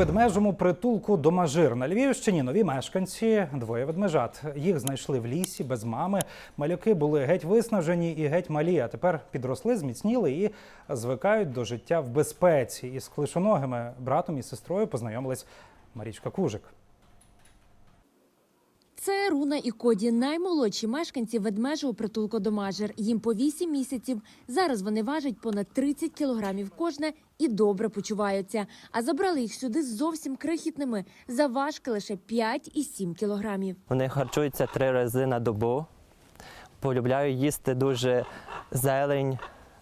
ведмежому притулку Домажир на Львівщині нові мешканці, двоє ведмежат. Їх знайшли в лісі без мами. Малюки були геть виснажені і геть малі. А тепер підросли, зміцніли і звикають до життя в безпеці. Із клишоногими братом і сестрою познайомилась Марічка Кужик. Це Руна і Коді, наймолодші мешканці ведмежого притулку Домажир. Їм по 8 місяців. Зараз вони важать понад 30 кілограмів кожне і добре почуваються. А забрали їх сюди зовсім крихітними. Заважки лише 5 і 7 кілограмів. Вони харчуються три рази на добу. Полюбляю їсти дуже зелень,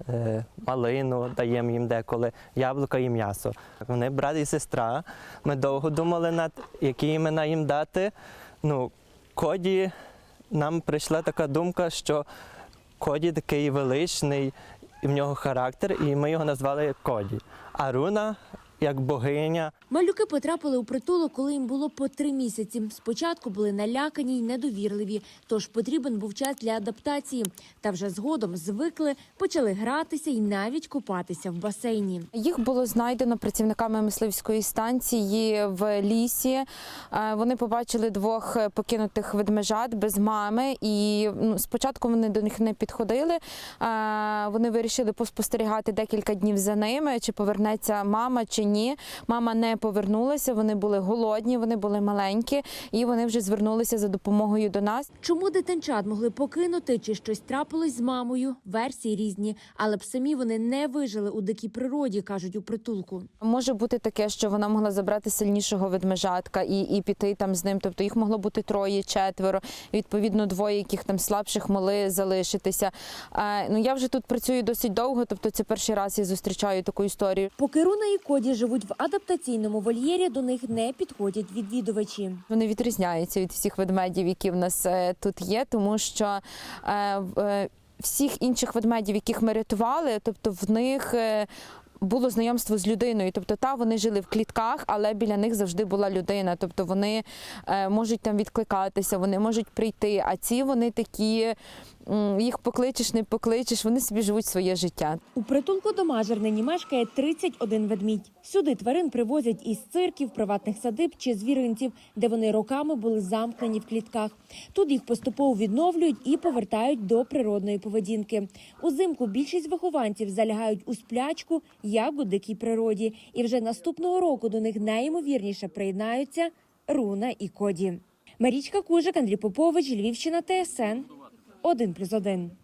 е, малину, даємо їм деколи, яблука і м'ясо. Вони брат і сестра. Ми довго думали над які імена їм дати. Ну, Коді нам прийшла така думка, що Коді такий величний, і в нього характер, і ми його назвали Коді. А Руна як богиня. Малюки потрапили у притулок, коли їм було по три місяці. Спочатку були налякані й недовірливі, тож потрібен був час для адаптації. Та вже згодом звикли, почали гратися і навіть купатися в басейні. Їх було знайдено працівниками мисливської станції в лісі. Е, Вони побачили двох покинутих ведмежат без мами, і ну, спочатку вони до них не підходили. Е, Вони вирішили поспостерігати декілька днів за ними, чи повернеться мама, чи ні. Мама не повернулася. Вони були голодні, вони були маленькі, і вони вже звернулися за допомогою до нас. Чому дитинчат могли покинути чи щось трапилось з мамою? Версії різні, але б самі вони не вижили у дикій природі, кажуть у притулку. Може бути таке, що вона могла забрати сильнішого ведмежатка і, і піти там з ним. Тобто їх могло бути троє, четверо. Відповідно, двоє, яких там слабших могли залишитися. Е, ну я вже тут працюю досить довго, тобто це перший раз я зустрічаю таку історію. Поки Руна і Коді живуть в адаптаційному вольєрі, до них не підходять відвідувачі. Вони відрізняються від всіх ведмедів, які в нас е, тут є, тому що е, е, всіх інших ведмедів, яких ми рятували, тобто в них. Було знайомство з людиною, тобто та вони жили в клітках, але біля них завжди була людина. Тобто вони можуть там відкликатися, вони можуть прийти. А ці вони такі, їх покличеш, не покличеш, вони собі живуть своє життя. У притулку Домажир нині мешкає 31 ведмідь. Сюди тварин привозять із цирків, приватних садиб чи звіринців, де вони роками були замкнені в клітках. Тут їх поступово відновлюють і повертають до природної поведінки. Узимку більшість вихованців залягають у сплячку, як у дикій природі. І вже наступного року до них найімовірніше приєднаються Руна і Коді. Марічка Кужик, Андрій Попович, Львівщина, ТСН 1+,1.